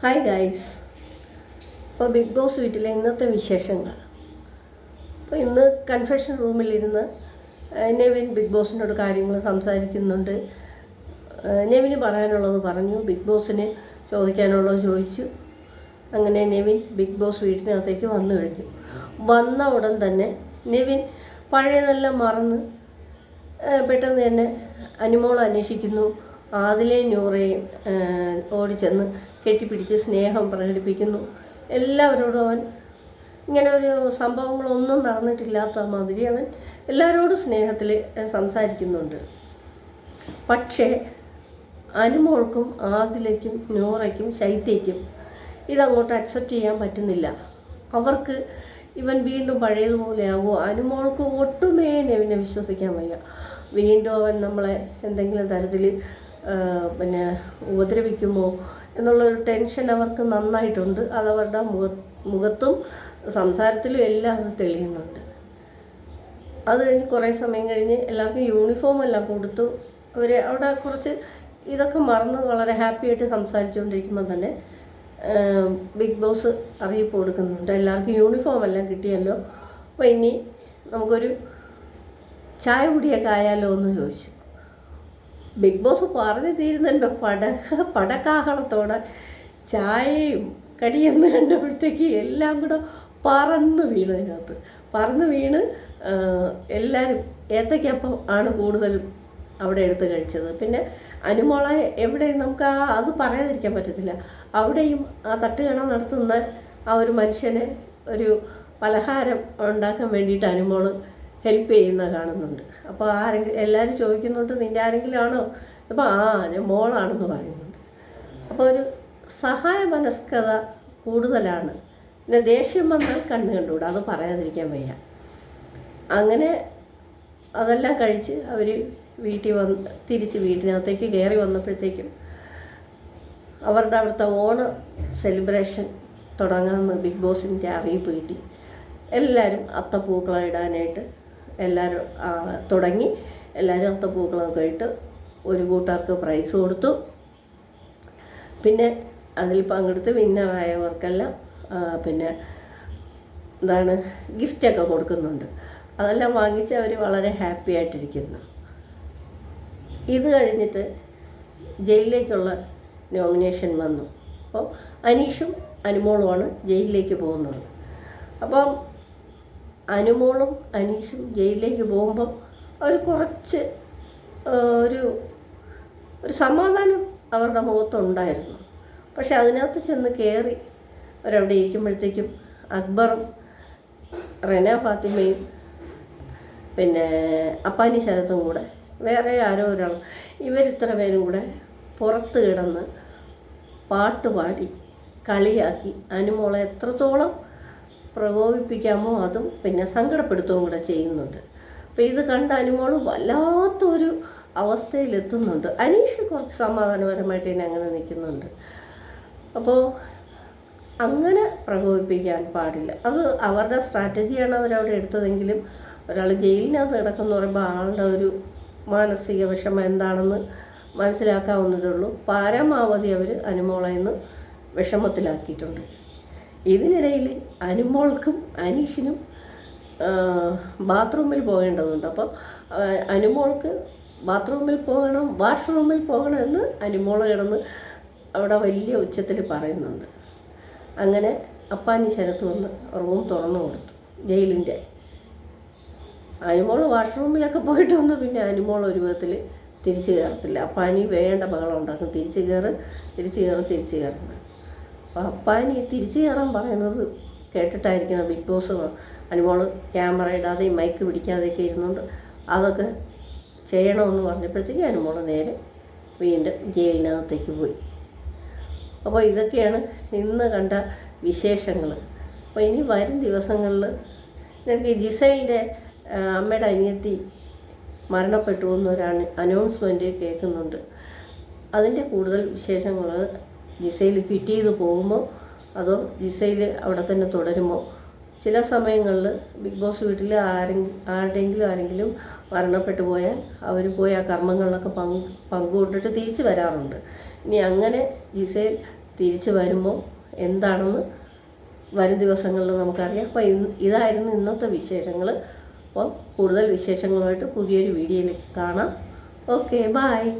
Hi guys അപ്പോൾ big boss വീട്ടിലെ ഇന്നത്തെ വിശേഷങ്ങൾ. അപ്പോൾ ഇന്ന് കൺഫെഷൻ റൂമിലിരുന്ന് നെവിൻ ബിഗ് ബോസിനോട് കാര്യങ്ങൾ സംസാരിക്കുന്നുണ്ട്. നെവിന് പറയാനുള്ളത് പറഞ്ഞു. ബിഗ് ബോസിന് ചോദിക്കാനുള്ളത് ചോദിച്ചു. അങ്ങനെ നെവിൻ ബിഗ് ബോസ് വീട്ടിനകത്തേക്ക് വന്നു കഴിഞ്ഞു. വന്ന ഉടൻ തന്നെ നെവിൻ പഴയതെല്ലാം മറന്ന് പെട്ടെന്ന് തന്നെ അനുമോൾ അന്വേഷിക്കുന്നു. ആദിലെയും നൂറയും ഓടിച്ചെന്ന് കെട്ടിപ്പിടിച്ച് സ്നേഹം പ്രകടിപ്പിക്കുന്നു. എല്ലാവരോടും അവൻ ഇങ്ങനെ ഒരു സംഭവങ്ങളൊന്നും നടന്നിട്ടില്ലാത്ത മാതിരി അവൻ എല്ലാവരോടും സ്നേഹത്തിൽ സംസാരിക്കുന്നുണ്ട്. പക്ഷേ അനുമോൾക്കും ആദിലയ്ക്കും നൂറയ്ക്കും ശൈത്യയ്ക്കും ഇതങ്ങോട്ട് അക്സെപ്റ്റ് ചെയ്യാൻ പറ്റുന്നില്ല. അവർക്ക് ഇവൻ വീണ്ടും പഴയതുപോലെ പഴയതുപോലെയാകുമോ അനുമോൾക്ക് ഒട്ടുമേ നെവിനെ വിശ്വസിക്കാൻ വയ്യ. വീണ്ടും അവൻ നമ്മളെ എന്തെങ്കിലും തരത്തിൽ പിന്നെ ഉപദ്രവിക്കുമോ എന്നുള്ളൊരു ടെൻഷൻ അവർക്ക് നന്നായിട്ടുണ്ട്. അതവരുടെ മുഖ മുഖത്തും സംസാരത്തിലും എല്ലാം അത് തെളിയുന്നുണ്ട്. അത് കഴിഞ്ഞ് കുറേ സമയം കഴിഞ്ഞ് എല്ലാവർക്കും യൂണിഫോം എല്ലാം കൊടുത്തു. അവർ അവിടെ കുറച്ച് ഇതൊക്കെ മറന്ന് വളരെ ഹാപ്പി ആയിട്ട് സംസാരിച്ചുകൊണ്ടിരിക്കുമ്പോൾ തന്നെ ബിഗ് ബോസ് അറിയിപ്പ് കൊടുക്കുന്നുണ്ട്. എല്ലാവർക്കും യൂണിഫോം എല്ലാം കിട്ടിയല്ലോ. അപ്പോൾ ഇനി നമുക്കൊരു ചായ കുടിയൊക്കെ ആയാലോ എന്ന് ചോദിച്ചു. ബിഗ് ബോസ് പറഞ്ഞു തീരുന്നതിന്റെ പട പടക്കാഹളത്തോടെ ചായയും കടിയെന്ന് കണ്ടപ്പോഴത്തേക്ക് എല്ലാം കൂടെ പറന്ന് വീണു അതിനകത്ത്. പറന്ന് വീണ് എല്ലാവരും ഏത്തയ്ക്കപ്പം ആണ് കൂടുതലും അവിടെ എടുത്ത് കഴിച്ചത്. പിന്നെ അനുമോളെ എവിടെ നമുക്ക് ആ അത് പറയാതിരിക്കാൻ പറ്റത്തില്ല. അവിടെയും ആ തട്ടുകട നടത്തുന്ന ആ ഒരു മനുഷ്യനെ ഒരു പലഹാരം ഉണ്ടാക്കാൻ വേണ്ടിയിട്ട് അനുമോൾ ഹെൽപ്പ് ചെയ്യുന്ന കാണുന്നുണ്ട്. അപ്പോൾ ആരെങ്കിലും എല്ലാവരും ചോദിക്കുന്നുണ്ട് നിന്റെ ആരെങ്കിലും ആണോ? അപ്പോൾ ആ ഞാൻ മോളാണെന്ന് പറയുന്നുണ്ട്. അപ്പോൾ ഒരു സഹായ മനസ്കത കൂടുതലാണ്. പിന്നെ ദേഷ്യം വന്നാൽ കണ്ണ് കണ്ടുകൂടാ അത് പറയാതിരിക്കാൻ വയ്യ. അങ്ങനെ അതെല്ലാം കഴിച്ച് അവർ വീട്ടിൽ വന്ന് തിരിച്ച് വീട്ടിനകത്തേക്ക് കയറി വന്നപ്പോഴത്തേക്കും അവരുടെ അവിടുത്തെ ഓണ സെലിബ്രേഷൻ തുടങ്ങാമെന്ന് ബിഗ് ബോസിന്റെ അറിയിപ്പ് കിട്ടി. എല്ലാവരും അത്തപ്പൂക്കളം ഇടാനായിട്ട് എല്ലാവരും തുടങ്ങി. എല്ലാവരും അത്തപ്പൂക്കളമൊക്കെ ഇട്ട് ഒരു കൂട്ടർക്ക് പ്രൈസ് കൊടുത്തു. പിന്നെ അതിൽ പങ്കെടുത്ത് വിന്നറായവർക്കെല്ലാം പിന്നെ എന്താണ് ഗിഫ്റ്റൊക്കെ കൊടുക്കുന്നുണ്ട്. അതെല്ലാം വാങ്ങിച്ച് അവർ വളരെ ഹാപ്പി ആയിട്ടിരിക്കുന്നു. ഇത് കഴിഞ്ഞിട്ട് ജയിലിലേക്കുള്ള നോമിനേഷൻ വന്നു. അപ്പോൾ അനീഷും അനുമോളുമാണ് ജയിലിലേക്ക് പോകുന്നത്. അപ്പം അനുമോളും അനീഷും ജയിലിലേക്ക് പോകുമ്പം അവർ കുറച്ച് ഒരു ഒരു സമാധാനം അവരുടെ മുഖത്തുണ്ടായിരുന്നു. പക്ഷെ അതിനകത്ത് ചെന്ന് കയറി അവരവിടെ ഇരിക്കുമ്പോഴത്തേക്കും അക്ബറും റെന ഫാത്തിമയും പിന്നെ അപ്പാനി ശരത്തും കൂടെ വേറെ ആരോ ഒരാൾ ഇവരിത്ര പേരും കൂടെ പുറത്ത് കിടന്ന് പാട്ട് പാടി കളിയാക്കി. അനുമോളെ എത്രത്തോളം പ്രകോപിപ്പിക്കാമോ അതും പിന്നെ സങ്കടപ്പെടുത്തുകയും കൂടെ ചെയ്യുന്നുണ്ട്. അപ്പോൾ ഇത് കണ്ട അനുമോൾ വല്ലാത്തൊരു അവസ്ഥയിലെത്തുന്നുണ്ട്. അനീഷ് കുറച്ച് സമാധാനപരമായിട്ട് ഇനി അങ്ങനെ നിൽക്കുന്നുണ്ട്. അപ്പോൾ അങ്ങനെ പ്രകോപിപ്പിക്കാൻ പാടില്ല. അത് അവരുടെ സ്ട്രാറ്റജിയാണ് അവരവിടെ എടുത്തതെങ്കിലും ഒരാൾ ജയിലിനകത്ത് കിടക്കുന്ന പറയുമ്പോൾ ആളുടെ ഒരു മാനസിക വിഷമം എന്താണെന്ന് മനസ്സിലാക്കാവുന്നതേ ഉള്ളൂ. പരമാവധി അവർ അനുമോളയിൽ നിന്ന് വിഷമത്തിലാക്കിയിട്ടുണ്ട്. ഇതിനിടയിൽ അനുമോൾക്കും അനീഷിനും ബാത്റൂമിൽ പോകേണ്ടതുണ്ട്. അപ്പോൾ അനുമോൾക്ക് ബാത്റൂമിൽ പോകണം വാഷ്റൂമിൽ പോകണം എന്ന് അനുമോൾ കിടന്ന് അവിടെ വലിയ ഉച്ചത്തിൽ പറയുന്നുണ്ട്. അങ്ങനെ അപ്പാനി ശരത്ത് വന്ന് റൂം തുറന്നു കൊടുത്തു. ജയിലിന്റെ. അനുമോൾ വാഷ്റൂമിലൊക്കെ പോയിട്ട് വന്ന്. പിന്നെ അനുമോൾ ഒരു വിധത്തിൽ തിരിച്ചു കയറത്തില്ല. അപ്പാനി വേണ്ട ബഹളം ഉണ്ടാക്കും തിരിച്ചു കയറ് തിരിച്ചു കയറ് തിരിച്ചു കയറുന്നത് അപ്പോൾ അപ്പാനി തിരിച്ചു കയറാൻ പറയുന്നത് കേട്ടിട്ടായിരിക്കണം ബിഗ് ബോസ് അനുമോൾ ക്യാമറ ഇടാതെയും മൈക്ക് പിടിക്കാതെയൊക്കെ ഇരുന്നുകൊണ്ട് അതൊക്കെ ചെയ്യണമെന്ന് പറഞ്ഞപ്പോഴത്തേക്ക് അനുമോൾ നേരെ വീണ്ടും ജയിലിനകത്തേക്ക് പോയി. അപ്പോൾ ഇതൊക്കെയാണ് ഇന്ന് കണ്ട വിശേഷങ്ങൾ. അപ്പോൾ ഇനി വരും ദിവസങ്ങളിൽ എനിക്ക് ജിസൈലിന്റെ അമ്മയുടെ അനിയത്തി മരണപ്പെട്ടു എന്നൊരു അനൗൺസ്മെന്റ് കേൾക്കുന്നുണ്ട്. അതിന്റെ കൂടുതൽ വിശേഷങ്ങൾ ജിസൈൽ ക്വിറ്റ് ചെയ്ത് പോകുമോ അതോ ജിസയിൽ അവിടെ തന്നെ തുടരുമോ ചില സമയങ്ങളിൽ ബിഗ് ബോസ് വീട്ടിൽ ആരെങ്കിലും ആരുടെയെങ്കിലും ആരെങ്കിലും മരണപ്പെട്ടു പോയാൽ അവർ പോയി ആ കർമ്മങ്ങളിലൊക്കെ പങ്ക് പങ്കുകൊണ്ടിട്ട് തിരിച്ചു വരാറുണ്ട്. ഇനി അങ്ങനെ ജിസയിൽ തിരിച്ചു വരുമ്പോൾ എന്താണെന്ന് വരും ദിവസങ്ങളിൽ നമുക്കറിയാം. അപ്പോൾ ഇതായിരുന്നു ഇന്നത്തെ വിശേഷങ്ങൾ. അപ്പോൾ കൂടുതൽ വിശേഷങ്ങളുമായിട്ട് പുതിയൊരു വീഡിയോയിലേക്ക് കാണാം. Okay bye